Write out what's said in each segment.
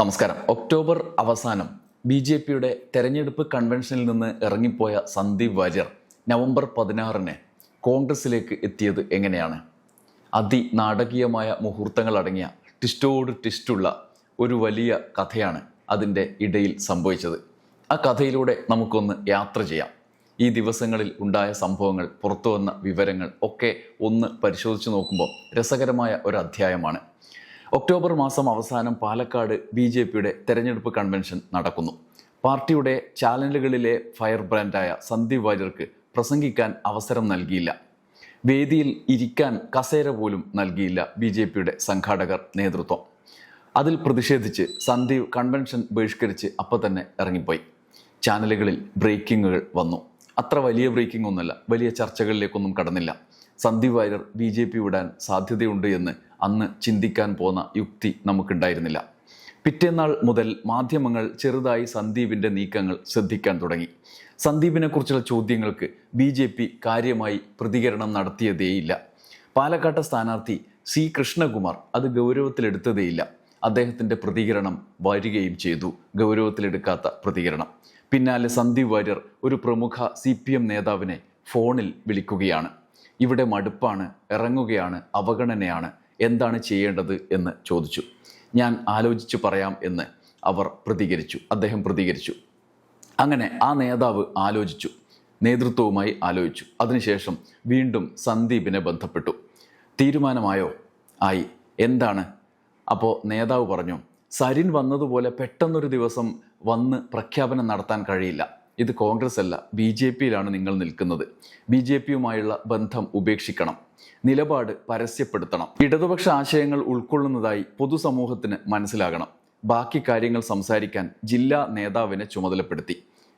നമസ്കാരം. ഒക്ടോബർ അവസാനം B J പിയുടെ തെരഞ്ഞെടുപ്പ് കൺവെൻഷനിൽ നിന്ന് ഇറങ്ങിപ്പോയ സന്ദീപ് വാര്യർ നവംബർ പതിനാറിന് കോൺഗ്രസിലേക്ക് എത്തിയത് എങ്ങനെയാണ്? അതിനാടകീയമായ മുഹൂർത്തങ്ങൾ അടങ്ങിയ ടിസ്റ്റോട് ടിസ്റ്റുള്ള ഒരു വലിയ കഥയാണ് അതിന്റെ ഇടയിൽ സംഭവിച്ചത്. ആ കഥയിലൂടെ നമുക്കൊന്ന് യാത്ര ചെയ്യാം. ഈ ദിവസങ്ങളിൽ ഉണ്ടായ സംഭവങ്ങൾ പുറത്തു വന്ന വിവരങ്ങൾ ഒക്കെ ഒന്ന് പരിശോധിച്ച് നോക്കുമ്പോൾ രസകരമായ ഒരു അധ്യായമാണ്. ഒക്ടോബർ മാസം അവസാനം പാലക്കാട് ബി ജെ പിയുടെ തെരഞ്ഞെടുപ്പ് കൺവെൻഷൻ നടക്കുന്നു. പാർട്ടിയുടെ ചാനലുകളിലെ ഫയർ ബ്രാൻഡായ സന്ദീപ് വാര്യർക്ക് പ്രസംഗിക്കാൻ അവസരം നൽകിയില്ല. വേദിയിൽ ഇരിക്കാൻ കസേര പോലും നൽകിയില്ല ബി ജെ പിയുടെ സംഘാടകർ നേതൃത്വം. അതിൽ പ്രതിഷേധിച്ച് സന്ദീപ് കൺവെൻഷൻ ബഹിഷ്കരിച്ച് അപ്പം തന്നെ ഇറങ്ങിപ്പോയി. ചാനലുകളിൽ ബ്രേക്കിങ്ങുകൾ വന്നു. അത്ര വലിയ ബ്രേക്കിംഗ് ഒന്നുമല്ല വലിയ ചർച്ചകളിലേക്കൊന്നും കടന്നില്ല. Sandeep Warrier B J P വിടാൻ സാധ്യതയുണ്ട് എന്ന് അന്ന് ചിന്തിക്കാൻ പോന്ന യുക്തി നമുക്കുണ്ടായിരുന്നില്ല. പിറ്റേന്നാൾ മുതൽ മാധ്യമങ്ങൾ ചെറുതായി സന്ദീപിന്റെ നീക്കങ്ങൾ ശ്രദ്ധിക്കാൻ തുടങ്ങി. സന്ദീപിനെക്കുറിച്ചുള്ള ചോദ്യങ്ങൾക്ക് ബി ജെ പി കാര്യമായി പ്രതികരണം നടത്തിയതേയില്ല. പാലക്കാട്ടെ സ്ഥാനാർത്ഥി സി കൃഷ്ണകുമാർ അത് ഗൗരവത്തിലെടുത്തതേയില്ല. അദ്ദേഹത്തിന്റെ പ്രതികരണം വരികയും ചെയ്തു. ഗൗരവത്തിലെടുക്കാത്ത പ്രതികരണം. പിന്നാലെ സന്ദീപ് വാര്യർ ഒരു പ്രമുഖ സി പി എം നേതാവിനെ ഫോണിൽ വിളിക്കുകയാണ്. ഇവിടെ മടുപ്പാണ് ഇറങ്ങുകയാണ് അവഗണനയാണ് എന്താണ് ചെയ്യേണ്ടത് എന്ന് ചോദിച്ചു. ഞാൻ ആലോചിച്ച് പറയാം എന്ന് അവർ പ്രതികരിച്ചു. അദ്ദേഹം പ്രതികരിച്ചു. അങ്ങനെ ആ നേതാവ് ആലോചിച്ചു. നേതൃത്വവുമായി ആലോചിച്ചു. അതിനുശേഷം വീണ്ടും സന്ദീപിനെ ബന്ധപ്പെട്ടു. തീരുമാനമായോ? ആയി. എന്താണ്? അപ്പോൾ നേതാവ് പറഞ്ഞു സരിൻ വന്നതുപോലെ പെട്ടെന്നൊരു ദിവസം വന്ന് പ്രഖ്യാപനം നടത്താൻ കഴിയില്ല. ഇത് കോൺഗ്രസ് അല്ല ബി ജെ പിയിലാണ് നിങ്ങൾ നിൽക്കുന്നത്. ബി ജെ പിയുമായുള്ള ബന്ധം ഉപേക്ഷിക്കണം. നിലപാട് പരസ്യപ്പെടുത്തണം. ഇടതുപക്ഷ ആശയങ്ങൾ ഉൾക്കൊള്ളുന്നതായി പൊതുസമൂഹത്തിന് മനസ്സിലാകണം. ബാക്കി കാര്യങ്ങൾ സംസാരിക്കാൻ ജില്ലാ നേതാവിനെ ചുമതലപ്പെടുത്തി.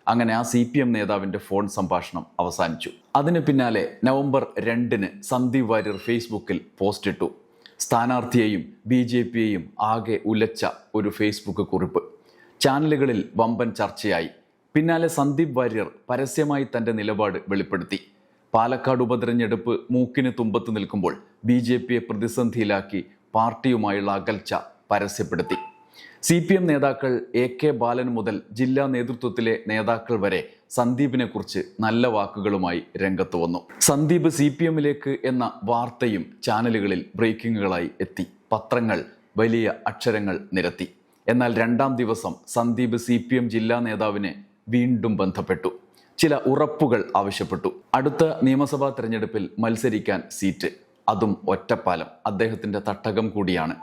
അങ്ങനെ ആ സി പി എം നേതാവിന്റെ ഫോൺ സംഭാഷണം അവസാനിച്ചു. അതിന് പിന്നാലെ നവംബർ രണ്ടിന് സന്ദീപ് വാര്യർ ഫേസ്ബുക്കിൽ പോസ്റ്റ് ഇട്ടു സ്ഥാനാർത്ഥിയെയും ബി ജെ പിയെയും ആകെ ഉലച്ച ഒരു ഫേസ്ബുക്ക് കുറിപ്പ്. ചാനലുകളിൽ വമ്പൻ ചർച്ചയായി. പിന്നാലെ സന്ദീപ് വാര്യർ പരസ്യമായി തന്റെ നിലപാട് വെളിപ്പെടുത്തി. പാലക്കാട് ഉപതെരഞ്ഞെടുപ്പ് മൂക്കിന് തുമ്പത്ത് നിൽക്കുമ്പോൾ ബി ജെ പിയെ പ്രതിസന്ധിയിലാക്കി പാർട്ടിയുമായുള്ള അകൽച്ച പരസ്യപ്പെടുത്തി. സി പി എം നേതാക്കൾ എ കെ ബാലൻ മുതൽ ജില്ലാ നേതൃത്വത്തിലെ നേതാക്കൾ വരെ സന്ദീപിനെ കുറിച്ച് നല്ല വാക്കുകളുമായി രംഗത്ത് വന്നു. സന്ദീപ് സി പി എമ്മിലേക്ക് എന്ന വാർത്തയും ചാനലുകളിൽ ബ്രേക്കിങ്ങുകളായി എത്തി. പത്രങ്ങൾ വലിയ അക്ഷരങ്ങൾ നിരത്തി. എന്നാൽ രണ്ടാം ദിവസം സന്ദീപ് സി പി എം ജില്ലാ നേതാവിനെ വീണ്ടും ബന്ധപ്പെട്ടു. ചില ഉറപ്പുകൾ ആവശ്യപ്പെട്ടു. അടുത്ത നിയമസഭാ തെരഞ്ഞെടുപ്പിൽ മത്സരിക്കാൻ സീറ്റ്. അതും ഒറ്റപ്പാലം. അദ്ദേഹത്തിന്റെ തട്ടകം കൂടിയാണ്.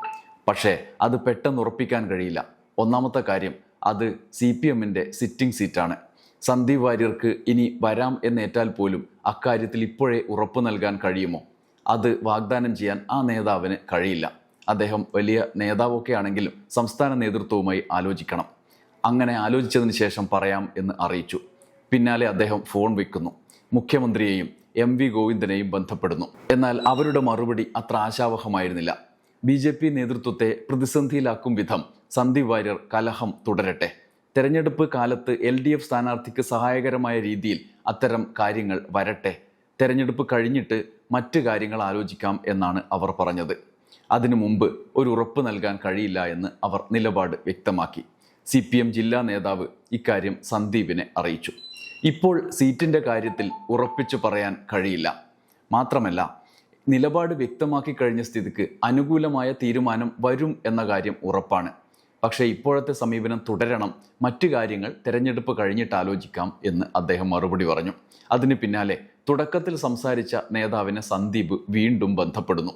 പക്ഷേ അത് പെട്ടെന്ന് ഉറപ്പിക്കാൻ കഴിയില്ല. ഒന്നാമത്തെ കാര്യം അത് സി പി എമ്മിന്റെ സിറ്റിംഗ് സീറ്റാണ്. സന്ദീപ് വാര്യർക്ക് ഇനി വരാം എന്നേറ്റാൽ പോലും അക്കാര്യത്തിൽ ഇപ്പോഴേ ഉറപ്പ് നൽകാൻ കഴിയുമോ? അത് വാഗ്ദാനം ചെയ്യാൻ ആ നേതാവിന് കഴിയില്ല. അദ്ദേഹം വലിയ നേതാവൊക്കെ ആണെങ്കിലും സംസ്ഥാന നേതൃത്വവുമായി ആലോചിക്കണം. അങ്ങനെ ആലോചിച്ചതിന് ശേഷം പറയാം എന്ന് അറിയിച്ചു. പിന്നാലെ അദ്ദേഹം ഫോൺ വയ്ക്കുന്നു മുഖ്യമന്ത്രിയെയും എം വി ഗോവിന്ദനെയും ബന്ധപ്പെടുന്നു. എന്നാൽ അവരുടെ മറുപടി അത്ര ആശാവഹമായിരുന്നില്ല. ബി ജെ പി നേതൃത്വത്തെ പ്രതിസന്ധിയിലാക്കും വിധം സന്ദീപ് വാര്യർ കലഹം തുടരട്ടെ. തെരഞ്ഞെടുപ്പ് കാലത്ത് എൽ ഡി എഫ് സ്ഥാനാർത്ഥിക്ക് സഹായകരമായ രീതിയിൽ അത്തരം കാര്യങ്ങൾ വരട്ടെ. തെരഞ്ഞെടുപ്പ് കഴിഞ്ഞിട്ട് മറ്റു കാര്യങ്ങൾ ആലോചിക്കാം എന്നാണ് അവർ പറഞ്ഞത്. അതിനു മുമ്പ് ഒരു ഉറപ്പ് നൽകാൻ കഴിയില്ല എന്ന് അവർ നിലപാട് വ്യക്തമാക്കി. സി പി എം ജില്ലാ നേതാവ് ഇക്കാര്യം സന്ദീപിനെ അറിയിച്ചു. ഇപ്പോൾ സീറ്റിന്റെ കാര്യത്തിൽ ഉറപ്പിച്ചു പറയാൻ കഴിയില്ല. മാത്രമല്ല നിലപാട് വ്യക്തമാക്കി കഴിഞ്ഞ സ്ഥിതിക്ക് അനുകൂലമായ തീരുമാനം വരും എന്ന കാര്യം ഉറപ്പാണ്. പക്ഷേ ഇപ്പോഴത്തെ സമീപനം തുടരണം. മറ്റു കാര്യങ്ങൾ തെരഞ്ഞെടുപ്പ് കഴിഞ്ഞിട്ട് ആലോചിക്കാം എന്ന് അദ്ദേഹം മറുപടി പറഞ്ഞു. അതിന് പിന്നാലെ തുടക്കത്തിൽ സംസാരിച്ച നേതാവിനെ സന്ദീപ് വീണ്ടും ബന്ധപ്പെടുന്നു.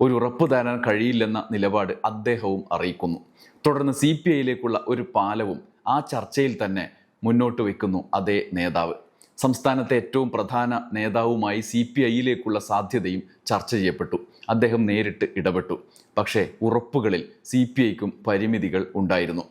ഒരു ഉറപ്പ് തരാൻ കഴിയില്ലെന്ന നിലപാട് അദ്ദേഹവും അറിയിക്കുന്നു. തുടർന്ന് സി പി ഐയിലേക്കുള്ള ഒരു പാലവും ആ ചർച്ചയിൽ തന്നെ മുന്നോട്ട് വയ്ക്കുന്നു അതേ നേതാവ്. സംസ്ഥാനത്തെ ഏറ്റവും പ്രധാന നേതാവുമായി സി പി ഐയിലേക്കുള്ള സാധ്യതയും ചർച്ച ചെയ്യപ്പെട്ടു. അദ്ദേഹം നേരിട്ട് ഇടപെട്ടു. പക്ഷേ ഉറപ്പുകളിൽ സി പി ഐക്കും പരിമിതികൾ ഉണ്ടായിരുന്നു.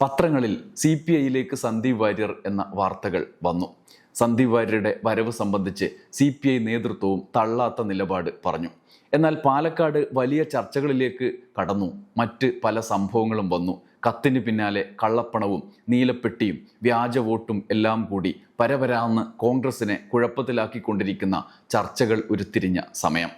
പത്രങ്ങളിൽ സി പി ഐയിലേക്ക് സന്ദീപ് വാര്യർ എന്ന വാർത്തകൾ വന്നു. സന്ദീപ് വാര്യരുടെ വരവ് സംബന്ധിച്ച് സി പി ഐ നേതൃത്വവും തള്ളാത്ത നിലപാട് പറഞ്ഞു. എന്നാൽ പാലക്കാട് വലിയ ചർച്ചകളിലേക്ക് കടന്നു. മറ്റ് പല സംഭവങ്ങളും വന്നു. കത്തിന് പിന്നാലെ കള്ളപ്പണവും നീലപ്പെട്ടിയും വ്യാജ വോട്ടും എല്ലാം കൂടി പരപരാന്ന് കോൺഗ്രസിനെ കുഴപ്പത്തിലാക്കിക്കൊണ്ടിരിക്കുന്ന ചർച്ചകൾ ഉരുത്തിരിഞ്ഞ സമയം.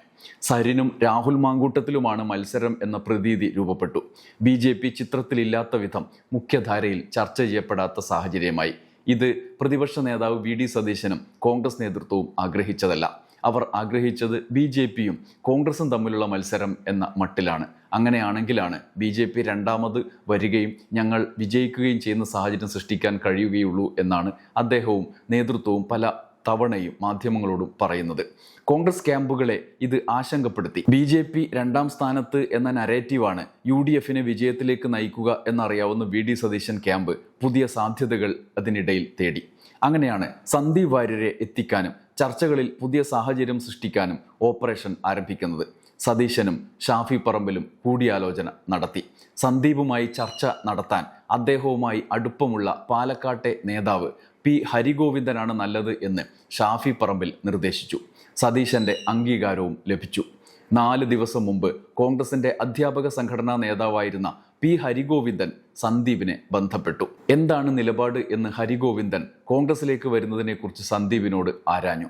സരിനും രാഹുൽ മാങ്കൂട്ടത്തിലുമാണ് മത്സരം എന്ന പ്രതീതി രൂപപ്പെട്ടു. ബി ജെ പി ചിത്രത്തിലില്ലാത്ത വിധം മുഖ്യധാരയിൽ ചർച്ച ചെയ്യപ്പെടാത്ത സാഹചര്യമായി. ഇത് പ്രതിപക്ഷ നേതാവ് വി ഡി സതീശനും കോൺഗ്രസ് നേതൃത്വവും ആഗ്രഹിച്ചതല്ല. അവർ ആഗ്രഹിച്ചത് ബി ജെ പിയും കോൺഗ്രസും തമ്മിലുള്ള മത്സരം എന്ന മട്ടിലാണ്. അങ്ങനെയാണെങ്കിലാണ് ബി ജെ പി രണ്ടാമത് വരികയും ഞങ്ങൾ വിജയിക്കുകയും ചെയ്യുന്ന സാഹചര്യം സൃഷ്ടിക്കാൻ കഴിയുകയുള്ളൂ എന്നാണ് അദ്ദേഹവും നേതൃത്വവും പല തവണയും മാധ്യമങ്ങളോടും പറയുന്നത്. കോൺഗ്രസ് ക്യാമ്പുകളെ ഇത് ആശങ്കപ്പെടുത്തി. ബി ജെ പി രണ്ടാം സ്ഥാനത്ത് എന്ന നരേറ്റീവാണ് യു ഡി എഫിനെ വിജയത്തിലേക്ക് നയിക്കുക എന്നറിയാവുന്ന വി ഡി സതീശൻ ക്യാമ്പ് പുതിയ സാധ്യതകൾ അതിനിടയിൽ തേടി. അങ്ങനെയാണ് സന്ദീപ് വാര്യരെ എത്തിക്കാനും ചർച്ചകളിൽ പുതിയ സാഹചര്യം സൃഷ്ടിക്കാനും ഓപ്പറേഷൻ ആരംഭിക്കുന്നത്. സതീശനും ഷാഫി പറമ്പിലും കൂടിയാലോചന നടത്തി. സന്ദീപുമായി ചർച്ച നടത്താൻ അദ്ദേഹവുമായി അടുപ്പമുള്ള പാലക്കാട്ടെ നേതാവ് പി ഹരിഗോവിന്ദനാണ് നല്ലത് എന്ന് ഷാഫി പറമ്പിൽ നിർദ്ദേശിച്ചു. സതീശന്റെ അംഗീകാരവും ലഭിച്ചു. നാല് ദിവസം മുമ്പ് കോൺഗ്രസിന്റെ അധ്യാപക സംഘടനാ നേതാവായിരുന്ന പി ഹരിഗോവിന്ദൻ സന്ദീപിനെ ബന്ധപ്പെട്ടു. എന്താണ് നിലപാട് എന്ന് ഹരിഗോവിന്ദൻ കോൺഗ്രസിലേക്ക് വരുന്നതിനെക്കുറിച്ച് സന്ദീപിനോട് ആരാഞ്ഞു.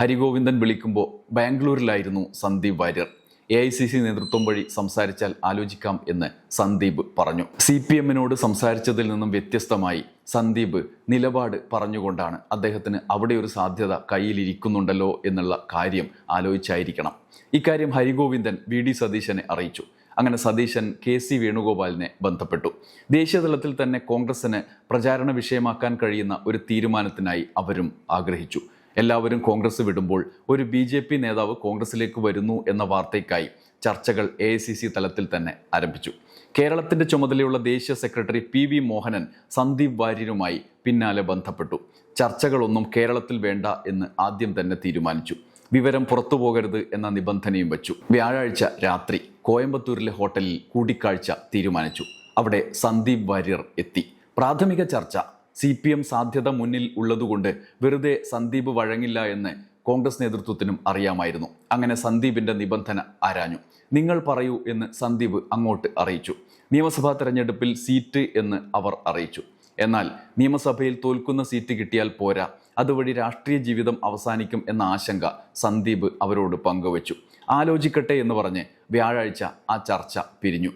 ഹരിഗോവിന്ദൻ വിളിക്കുമ്പോൾ ബാംഗ്ലൂരിലായിരുന്നു Sandeep Warrier. A I C C നേതൃത്വം വഴി സംസാരിച്ചാൽ ആലോചിക്കാം എന്ന് സന്ദീപ് പറഞ്ഞു. സി പി എമ്മിനോട് സംസാരിച്ചതിൽ നിന്നും വ്യത്യസ്തമായി സന്ദീപ് നിലപാട് പറഞ്ഞുകൊണ്ടാണ് അദ്ദേഹത്തിന് അവിടെ ഒരു സാധ്യത കയ്യിലിരിക്കുന്നുണ്ടല്ലോ എന്നുള്ള കാര്യം ആലോചിച്ചായിരിക്കണം. ഇക്കാര്യം ഹരിഗോവിന്ദൻ വി ഡി സതീശനെ അറിയിച്ചു. അങ്ങനെ സതീശൻ കെ സി വേണുഗോപാലിനെ ബന്ധപ്പെട്ടു. ദേശീയതലത്തിൽ തന്നെ കോൺഗ്രസിന് പ്രചാരണ വിഷയമാക്കാൻ കഴിയുന്ന ഒരു തീരുമാനത്തിനായി അവരും ആഗ്രഹിച്ചു. എല്ലാവരും കോൺഗ്രസ് വിടുമ്പോൾ ഒരു ബി ജെ പി നേതാവ് കോൺഗ്രസിലേക്ക് വരുന്നു എന്ന വാർത്തയ്ക്കായി ചർച്ചകൾ എ തലത്തിൽ തന്നെ ആരംഭിച്ചു. കേരളത്തിന്റെ ചുമതലയുള്ള ദേശീയ secretary P V Mohanan Sandeep വാര്യരുമായി പിന്നാലെ ബന്ധപ്പെട്ടു. ചർച്ചകളൊന്നും കേരളത്തിൽ വേണ്ട എന്ന് ആദ്യം തന്നെ തീരുമാനിച്ചു. വിവരം പുറത്തു പോകരുത് എന്ന നിബന്ധനയും വച്ചു. വ്യാഴാഴ്ച രാത്രി കോയമ്പത്തൂരിലെ ഹോട്ടലിൽ കൂടിക്കാഴ്ച തീരുമാനിച്ചു. അവിടെ സന്ദീപ് വാര്യർ എത്തി. പ്രാഥമിക ചർച്ച സി പി എം സാധ്യത മുന്നിൽ ഉള്ളതുകൊണ്ട് വെറുതെ സന്ദീപ് വഴങ്ങില്ല എന്ന് കോൺഗ്രസ് നേതൃത്വത്തിനും അറിയാമായിരുന്നു. അങ്ങനെ സന്ദീപിന്റെ നിബന്ധന ആരാഞ്ഞു? നിങ്ങൾ പറയൂ എന്ന് സന്ദീപ് അങ്ങോട്ട് അറിയിച്ചു. നിയമസഭാ തെരഞ്ഞെടുപ്പിൽ സീറ്റ് എന്ന് അവർ അറിയിച്ചു. എന്നാൽ നിയമസഭയിൽ തോൽക്കുന്ന സീറ്റ് കിട്ടിയാൽ പോരാ. അതുവഴി രാഷ്ട്രീയ ജീവിതം അവസാനിക്കും എന്ന ആശങ്ക സന്ദീപ് അവരോട് പങ്കുവച്ചു. ആലോചിക്കട്ടെ എന്ന് പറഞ്ഞ് വ്യാഴാഴ്ച ആ ചർച്ച പിരിഞ്ഞു.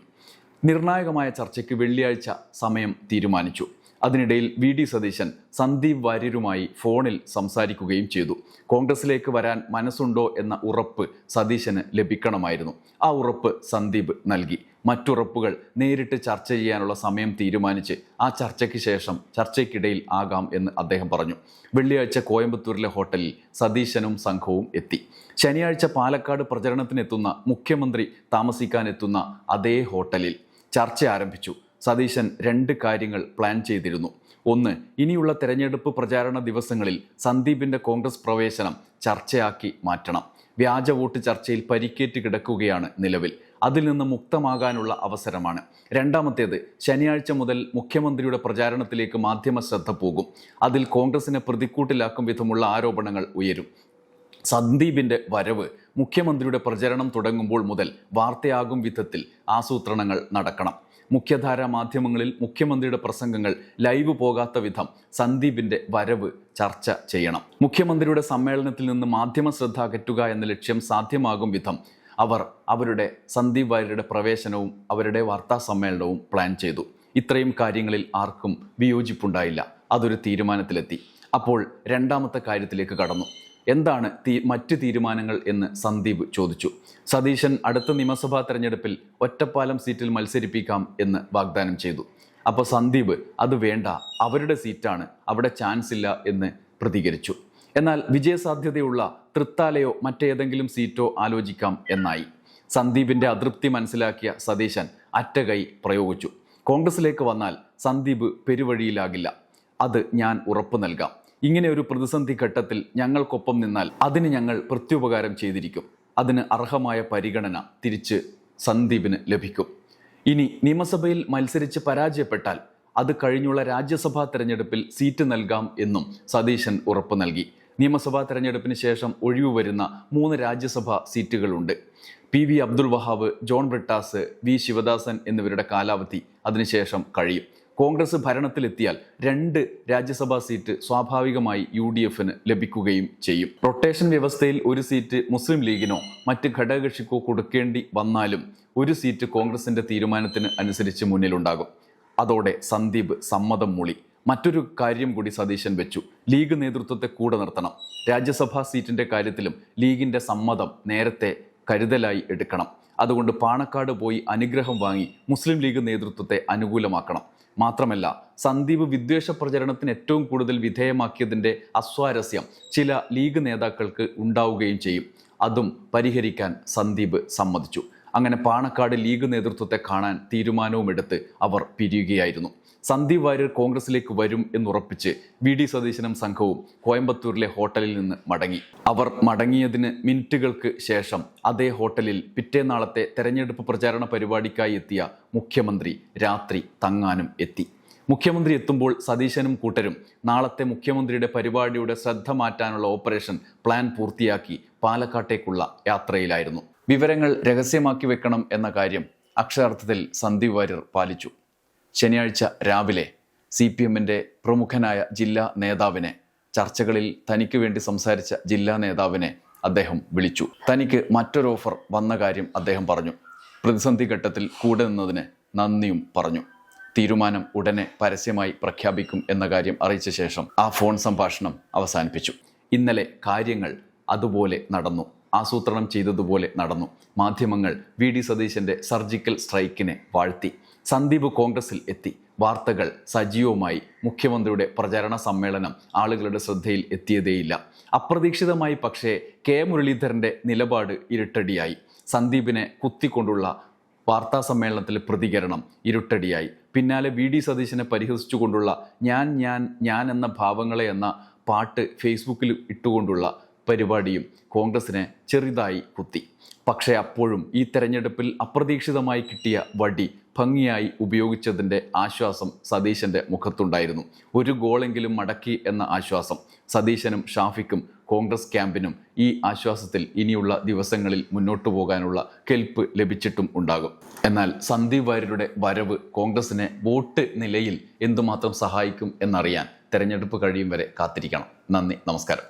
നിർണായകമായ ചർച്ചയ്ക്ക് വെള്ളിയാഴ്ച സമയം തീരുമാനിച്ചു. അതിനിടയിൽ വി ഡി സതീശൻ സന്ദീപ് വാര്യരുമായി ഫോണിൽ സംസാരിക്കുകയും ചെയ്തു. കോൺഗ്രസിലേക്ക് വരാൻ മനസ്സുണ്ടോ എന്ന ഉറപ്പ് സതീശന് ലഭിക്കണമായിരുന്നു. ആ ഉറപ്പ് സന്ദീപ് നൽകി. മറ്റുറപ്പുകൾ നേരിട്ട് ചർച്ച ചെയ്യാനുള്ള സമയം തീരുമാനിച്ച് ആ ചർച്ചയ്ക്ക് ശേഷം ചർച്ചയ്ക്കിടയിൽ ആകാം എന്ന് അദ്ദേഹം പറഞ്ഞു. വെള്ളിയാഴ്ച കോയമ്പത്തൂരിലെ ഹോട്ടലിൽ സതീശനും സംഘവും എത്തി. ശനിയാഴ്ച പാലക്കാട് പ്രചരണത്തിനെത്തുന്ന മുഖ്യമന്ത്രി താമസിക്കാനെത്തുന്ന അതേ ഹോട്ടലിൽ ചർച്ച ആരംഭിച്ചു. സതീശൻ രണ്ട് കാര്യങ്ങൾ പ്ലാൻ ചെയ്തിരുന്നു. ഒന്ന് ഇനിയുള്ള തെരഞ്ഞെടുപ്പ് പ്രചാരണ ദിവസങ്ങളിൽ സന്ദീപിന്റെ കോൺഗ്രസ് പ്രവേശനം ചർച്ചയാക്കി മാറ്റണം. വ്യാജ വോട്ട് ചർച്ചയിൽ പരിക്കേറ്റ് കിടക്കുകയാണ് നിലവിൽ. അതിൽ നിന്ന് മുക്തമാകാനുള്ള അവസരമാണ്. രണ്ടാമത്തേത് ശനിയാഴ്ച മുതൽ മുഖ്യമന്ത്രിയുടെ പ്രചാരണത്തിലേക്ക് മാധ്യമ ശ്രദ്ധ പോകും. അതിൽ കോൺഗ്രസിനെ പ്രതിക്കൂട്ടിലാക്കും വിധമുള്ള ആരോപണങ്ങൾ ഉയരും. സന്ദീപിന്റെ വരവ് മുഖ്യമന്ത്രിയുടെ പ്രചരണം തുടങ്ങുമ്പോൾ മുതൽ വാർത്തയാകും വിധത്തിൽ ആസൂത്രണങ്ങൾ നടക്കണം. മുഖ്യധാര മാധ്യമങ്ങളിൽ മുഖ്യമന്ത്രിയുടെ പ്രസംഗങ്ങൾ ലൈവ് പോകാത്ത വിധം സന്ദീപിന്റെ വരവ് ചർച്ച ചെയ്യണം. മുഖ്യമന്ത്രിയുടെ സമ്മേളനത്തിൽ നിന്ന് മാധ്യമ ശ്രദ്ധ അകറ്റുക എന്ന ലക്ഷ്യം സാധ്യമാകും വിധം അവർ അവരുടെ സന്ദീപ് വാര്യരുടെ പ്രവേശനവും അവരുടെ വാർത്താ സമ്മേളനവും പ്ലാൻ ചെയ്തു. ഇത്രയും കാര്യങ്ങളിൽ ആർക്കും വിയോജിപ്പുണ്ടായില്ല. അതൊരു തീരുമാനത്തിലെത്തി. അപ്പോൾ രണ്ടാമത്തെ കാര്യത്തിലേക്ക് കടന്നു. എന്താണ് തീ മറ്റ് തീരുമാനങ്ങൾ എന്ന് സന്ദീപ് ചോദിച്ചു. സതീശൻ അടുത്ത നിയമസഭാ തെരഞ്ഞെടുപ്പിൽ ഒറ്റപ്പാലം സീറ്റിൽ മത്സരിപ്പിക്കാം എന്ന് വാഗ്ദാനം ചെയ്തു. അപ്പോൾ സന്ദീപ് അത് വേണ്ട അവരുടെ സീറ്റാണ് അവിടെ ചാൻസ് ഇല്ല എന്ന് പ്രതികരിച്ചു. എന്നാൽ വിജയസാധ്യതയുള്ള തൃത്താലയോ മറ്റേതെങ്കിലും സീറ്റോ ആലോചിക്കാം എന്നായി. സന്ദീപിന്റെ അതൃപ്തി മനസ്സിലാക്കിയ സതീശൻ അറ്റകൈ പ്രയോഗിച്ചു. കോൺഗ്രസിലേക്ക് വന്നാൽ സന്ദീപ് പെരുവഴിയിലാകില്ല. അത് ഞാൻ ഉറപ്പു നൽകാം. ഇങ്ങനെ ഒരു പ്രതിസന്ധി ഘട്ടത്തിൽ ഞങ്ങൾക്കൊപ്പം നിന്നാൽ അതിന് ഞങ്ങൾ പ്രത്യുപകാരം ചെയ്തിരിക്കും. അതിന് അർഹമായ പരിഗണന തിരിച്ച് സന്ദീപിന് ലഭിക്കും. ഇനി നിയമസഭയിൽ മത്സരിച്ച് പരാജയപ്പെട്ടാൽ അത് കഴിഞ്ഞുള്ള രാജ്യസഭാ തെരഞ്ഞെടുപ്പിൽ സീറ്റ് നൽകാം എന്നും സതീശൻ ഉറപ്പ് നൽകി. നിയമസഭാ തെരഞ്ഞെടുപ്പിന് ശേഷം ഒഴിവു വരുന്ന മൂന്ന് Rajya Sabha സീറ്റുകളുണ്ട്. P V Abdul Wahab John Brittas V Sivadasan എന്നിവരുടെ കാലാവധി അതിനുശേഷം കഴിയും. കോൺഗ്രസ് ഭരണത്തിലെത്തിയാൽ രണ്ട് രാജ്യസഭാ സീറ്റ് സ്വാഭാവികമായി യു ഡി എഫിന് ലഭിക്കുകയും ചെയ്യും. റൊട്ടേഷൻ വ്യവസ്ഥയിൽ ഒരു സീറ്റ് മുസ്ലിം ലീഗിനോ മറ്റ് ഘടകകക്ഷിക്കോ കൊടുക്കേണ്ടി വന്നാലും ഒരു സീറ്റ് കോൺഗ്രസിന്റെ തീരുമാനത്തിന് അനുസരിച്ച് മുന്നിലുണ്ടാകും. അതോടെ സന്ദീപ് സമ്മതം മൂളി. മറ്റൊരു കാര്യം കൂടി സതീശൻ വെച്ചു. ലീഗ് നേതൃത്വത്തെ കൂടെ നിർത്തണം. രാജ്യസഭാ സീറ്റിന്റെ കാര്യത്തിലും ലീഗിന്റെ സമ്മതം നേരത്തെ കരുതലായി എടുക്കണം. അതുകൊണ്ട് പാണക്കാട് പോയി അനുഗ്രഹം വാങ്ങി മുസ്ലിം ലീഗ് നേതൃത്വത്തെ അനുകൂലമാക്കണം. മാത്രമല്ല സന്ദീപ് വിദ്വേഷ പ്രചരണത്തിന് ഏറ്റവും കൂടുതൽ വിധേയമാക്കിയതിന്റെ അസ്വാരസ്യം ചില ലീഗ് നേതാക്കൾക്ക് ഉണ്ടാവുകയും ചെയ്യും. അതും പരിഹരിക്കാൻ സന്ദീപ് സമ്മതിച്ചു. അങ്ങനെ പാണക്കാട് ലീഗ് നേതൃത്വത്തെ കാണാൻ തീരുമാനവുമെടുത്ത് അവർ പിരിയുകയായിരുന്നു. സന്ദീപ് വാര്യർ കോൺഗ്രസിലേക്ക് വരും എന്നുറപ്പിച്ച് വി ഡി സതീശനും സംഘവും കോയമ്പത്തൂരിലെ ഹോട്ടലിൽ നിന്ന് മടങ്ങി. അവർ മടങ്ങിയതിന് മിനിറ്റുകൾക്ക് ശേഷം അതേ ഹോട്ടലിൽ പിറ്റേനാളത്തെ തെരഞ്ഞെടുപ്പ് പ്രചാരണ പരിപാടിക്കായി എത്തിയ മുഖ്യമന്ത്രി രാത്രി തങ്ങാനും എത്തി. മുഖ്യമന്ത്രി എത്തുമ്പോൾ സതീശനും കൂട്ടരും നാളത്തെ മുഖ്യമന്ത്രിയുടെ പരിപാടിയുടെ ശ്രദ്ധ മാറ്റാനുള്ള ഓപ്പറേഷൻ പ്ലാൻ പൂർത്തിയാക്കി പാലക്കാട്ടേക്കുള്ള യാത്രയിലായിരുന്നു. വിവരങ്ങൾ രഹസ്യമാക്കി വെക്കണം എന്ന കാര്യം അക്ഷരാർത്ഥത്തിൽ സന്ദീപ് വാര്യർ പാലിച്ചു. ശനിയാഴ്ച രാവിലെ സി പി എമ്മിന്റെ പ്രമുഖനായ ജില്ലാ നേതാവിനെ ചർച്ചകളിൽ തനിക്ക് വേണ്ടി സംസാരിച്ച ജില്ലാ നേതാവിനെ അദ്ദേഹം വിളിച്ചു. തനിക്ക് മറ്റൊരു ഓഫർ വന്ന കാര്യം അദ്ദേഹം പറഞ്ഞു. പ്രതിസന്ധി ഘട്ടത്തിൽ കൂടെ നിന്നതിന് നന്ദിയും പറഞ്ഞു. തീരുമാനം ഉടനെ പരസ്യമായി പ്രഖ്യാപിക്കും എന്ന കാര്യം അറിയിച്ച ശേഷം ആ ഫോൺ സംഭാഷണം അവസാനിപ്പിച്ചു. ഇന്നലെ കാര്യങ്ങൾ അതുപോലെ നടന്നു. ആസൂത്രണം ചെയ്തതുപോലെ നടന്നു. മാധ്യമങ്ങൾ വി ഡി സതീശന്റെ സർജിക്കൽ സ്ട്രൈക്കിനെ വാഴ്ത്തി. സന്ദീപ് കോൺഗ്രസിൽ എത്തി. വാർത്തകൾ സജീവമായി മുഖ്യമന്ത്രിയുടെ പ്രചാരണ സമ്മേളനം ആളുകളുടെ ശ്രദ്ധയിൽ എത്തിയതേയില്ല. അപ്രതീക്ഷിതമായി പക്ഷേ കെ മുരളീധരന്റെ നിലപാട് ഇരുട്ടടിയായി. സന്ദീപിനെ കുത്തിക്കൊണ്ടുള്ള വാർത്താ സമ്മേളനത്തിലെ പ്രതികരണം ഇരുട്ടടിയായി. പിന്നാലെ വി ഡി സതീശനെ പരിഹസിച്ചുകൊണ്ടുള്ള ഞാൻ ഞാൻ ഞാൻ എന്ന ഭാവങ്ങളെ എന്ന പാട്ട് ഫേസ്ബുക്കിൽ ഇട്ടുകൊണ്ടുള്ള പരിപാടിയും കോൺഗ്രസിനെ ചെറുതായി കുത്തി. പക്ഷേ അപ്പോഴും ഈ തെരഞ്ഞെടുപ്പിൽ അപ്രതീക്ഷിതമായി കിട്ടിയ വടി ഭംഗിയായി ഉപയോഗിച്ചതിന്റെ ആശ്വാസം സതീശന്റെ മുഖത്തുണ്ടായിരുന്നു. ഒരു ഗോളെങ്കിലും മടക്കി എന്ന ആശ്വാസം സതീശനും ഷാഫിക്കും കോൺഗ്രസ് ക്യാമ്പിനും ഈ ആശ്വാസത്തിൽ ഇനിയുള്ള ദിവസങ്ങളിൽ മുന്നോട്ടു പോകാനുള്ള കെൽപ്പ് ലഭിച്ചിട്ടും ഉണ്ടാകും. എന്നാൽ സന്ദീപ് വാര്യരുടെ വരവ് കോൺഗ്രസിനെ വോട്ട് നിലയിൽ എന്തുമാത്രം സഹായിക്കും എന്നറിയാൻ തെരഞ്ഞെടുപ്പ് കഴിയും വരെ കാത്തിരിക്കണം. നന്ദി നമസ്കാരം.